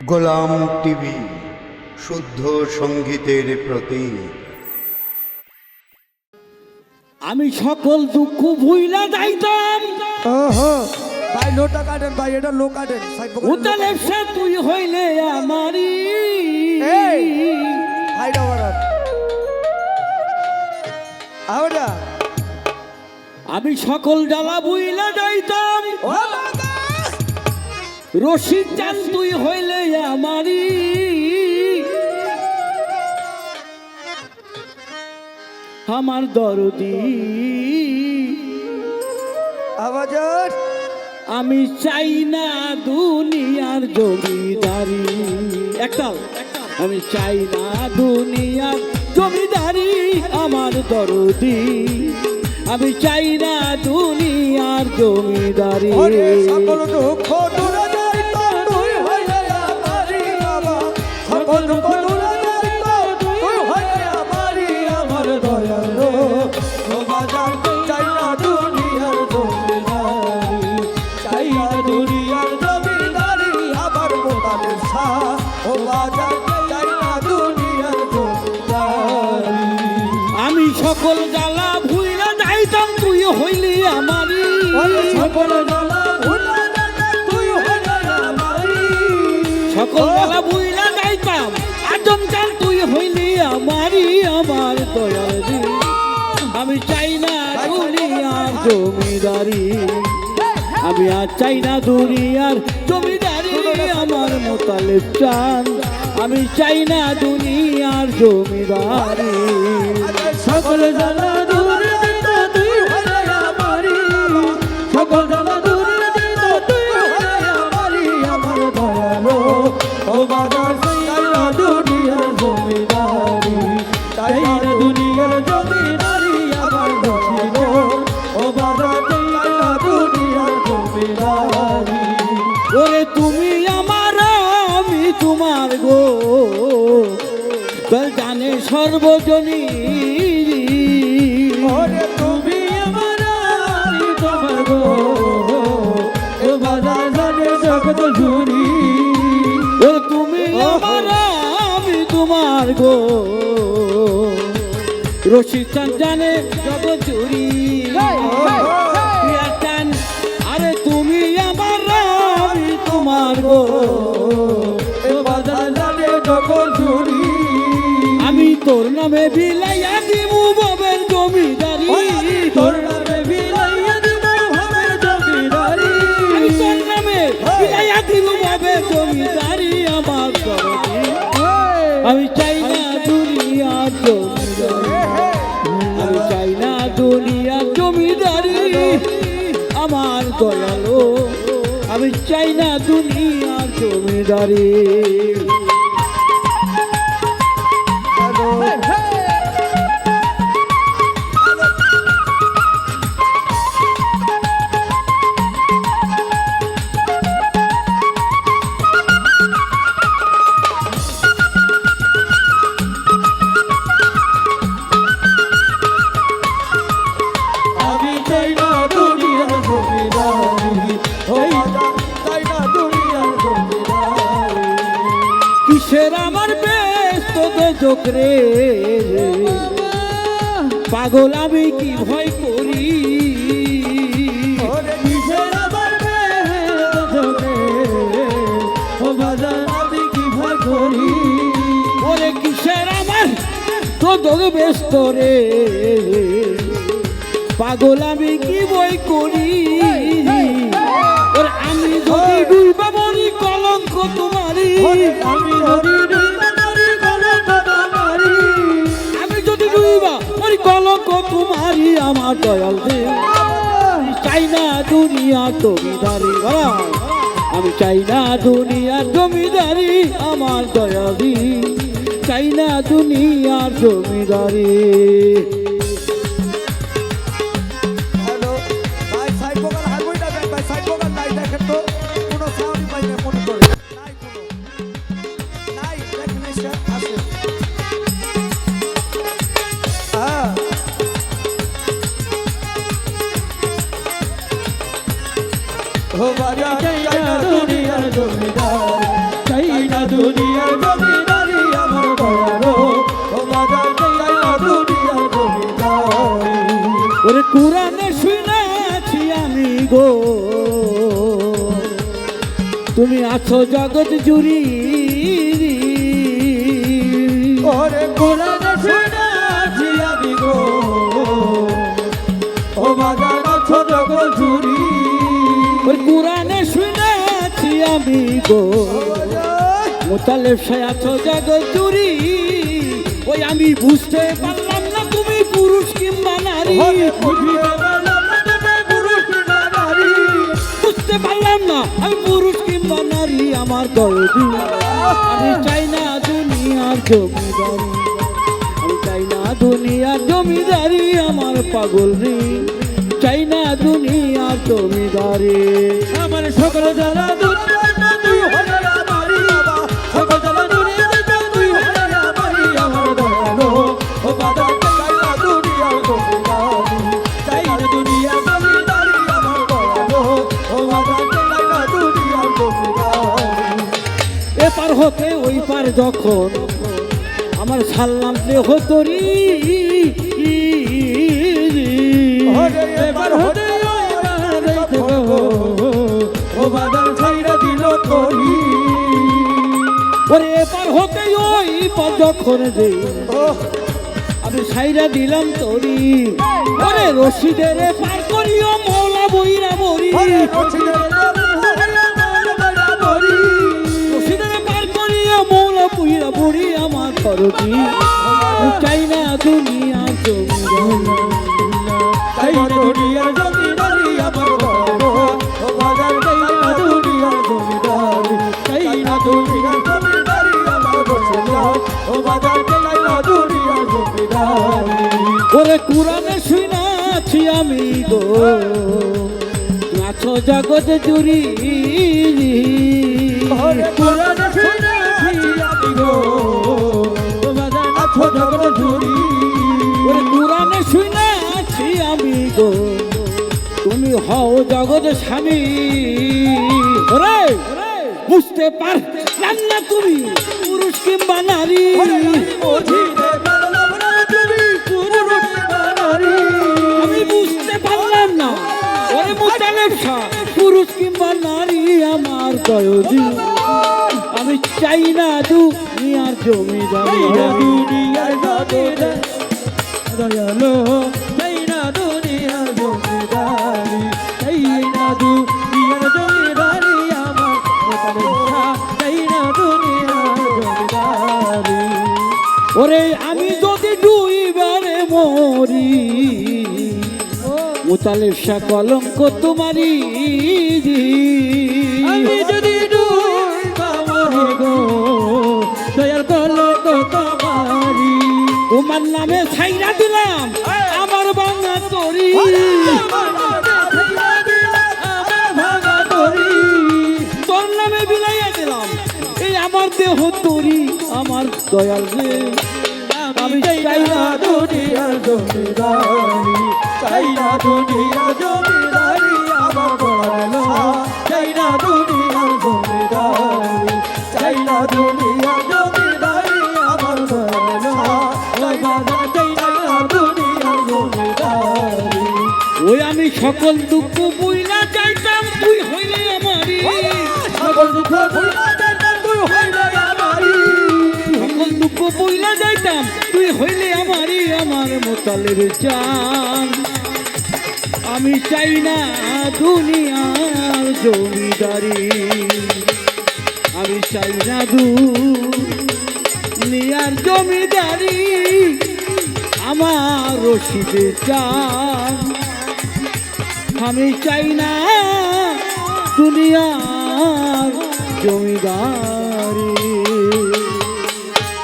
গোলাম TV শুদ্ধ সঙ্গীতের প্রতীক আমি সকল দুঃখ ভুইলা যাইতাম। ভাই লোটা কাটেন ভাই এটা লো কাটেন সাইড উতালে সে তুই হইলে আমারি এই! হাইড ওভার আমি সকল জ্বালা বুইলা যাইতাম। রশিদ চান তুই হইলে আমারি আমার দরদি। আওয়াজ আমি চাই না দুনিয়ার জমিদারি। একটাও আমি চাই না দুনিয়ার জমিদারি আমার দরদি। আমি চাই না দুনিয়ার জমিদারি। সকল দুঃখ দূরে সকল যাইতাম আজম চান তুই হইলি আমার দয়াল আমি চাই না দুনিয়ার জমিদারি আমি আর চাই না দুনিয়ার জমিদারি আমার মোতালেব চান। আমি চাই না দুনিয়ার জমিদারি। সকল জ্বালা ওরে তুমি আমার আমি তোমার গো। ও জানে জগত তুমি আমার আমি তোমার গো। রশিদ জানে জগ চুরি নামে বিলাইয়া দিমু ববের জমিদারি। তোর নামে বিলাইয়া দিব ভাবের জমিদারি। আমি তোর নামে বিলাইয়া দিমু ববের জমিদারি আমার দরদি আমি চাই না দুনিয়ার জমিদারি। আমি চাই না দুনিয়ার জমিদারি আমার দয়ালো। আমি চাই না দুনিয়ার জমিদারি। চোখরে পাগল আমি কি ভয় করি? ওরে কিসের আবার বেদনে ও বাজার আমি কি ভয় করি? ওরে কিসের আমার তো যোগ ব্যস্ত রে। পাগল আমি কি বই করি? ওরে আমি যদি ডুইবা মরি কলঙ্ক তোমারি আমি যদি দয়াল দে চাই না দুনিয়া জমিদারি। আমি চাই না দুনিয়ার জমিদারি, আমার দয়ালি চাই না দুনিয়ার জমিদারি। কোনো? কোরআনে শুনেছি আমি গো। তুমি আছো জগৎ জুড়ি। ওরে কোরআন শুনেছি আমি গো। ও বাজার আছো গো ঝুরি ওই কোরআনে শুনেছি আমি গো। মোতালেব সে আছো জগৎ জুড়ি। ওই আমি বুঝতে কিংবা নারী। বুঝিতে পারলাম না আমি পুরুষ কিংবা নারী আমার দরদি আমি চাই না দুনিয়ার জমিদারি। আমি চাই না দুনিয়ার জমিদারি আমার পাগল রে। চাই না দুনিয়ার জমিদারি। আমার সকল জ্বালা দূর হতে ওই পার যখন আমার সাল্লাম দেহ তরি ওরে এবার হতে ও বাজার ছাইরা দিল করি ওরে এপার হতে ওই পার যখন আমি সাইরা দিলাম তরি। ওরে রশিদের পার করিও মৌলা বইরা বরি ওরে বরি আমার করবি চাই না দুনিয়া জমি বড় তাই না বড় কোরআনে শুনাছি আমি গো। আছো জগৎ জুড়ি। কোরআন আছো ঝুরি ওরে কোরআনে শুনাছি আমি গো তুমি হও জগৎ স্বামী। ওরে বুঝতে পারলাম না তুমি পুরুষ কিংবা নারী। বুঝিতে পারলাম না তুমি পুরুষ আমি বুঝতে পারলাম না। ওরে মোতালেব শাহ পুরুষ কিংবা নারী আমার দয়দি আমি চাই না দুনিয়ার জমিদারি দুনিয়ার দয়ালো তাই না দুনিয়ার জমিদারি তাই না দুনিয়ার জমিদারি আমার তাই না দুনিয়ার জমিদারি ওরে আমি যদি দুইবারে মরি মোতালেব শাহ কলঙ্ক তোমারি আমি যদি নামে ছাইরা দিলাম। আমার বাংলা তরি তোর নামে বিলাইয়া দিলাম। এই আমার দেহ তরি আমার দয়াল রে আমি চাই না দুনিয়ার জমিদারি চাই না দুনিয়ার জমিদারি। সকল দুঃখ বইলা যাইতাম তুই হইলে আমারি সকল দুঃখ ভুলা যাইতাম তুই হইলে আমারি সকল দুঃখ বইলা যাইতাম তুই হইলে আমারি আমার মোতালের চান। আমি চাই না দুনিয়ার জমিদারি। আমি চাই না দুনিয়ার জমিদারি। আমার রশিদে চান। আমি চাই না দুনিয়ার জমিদার।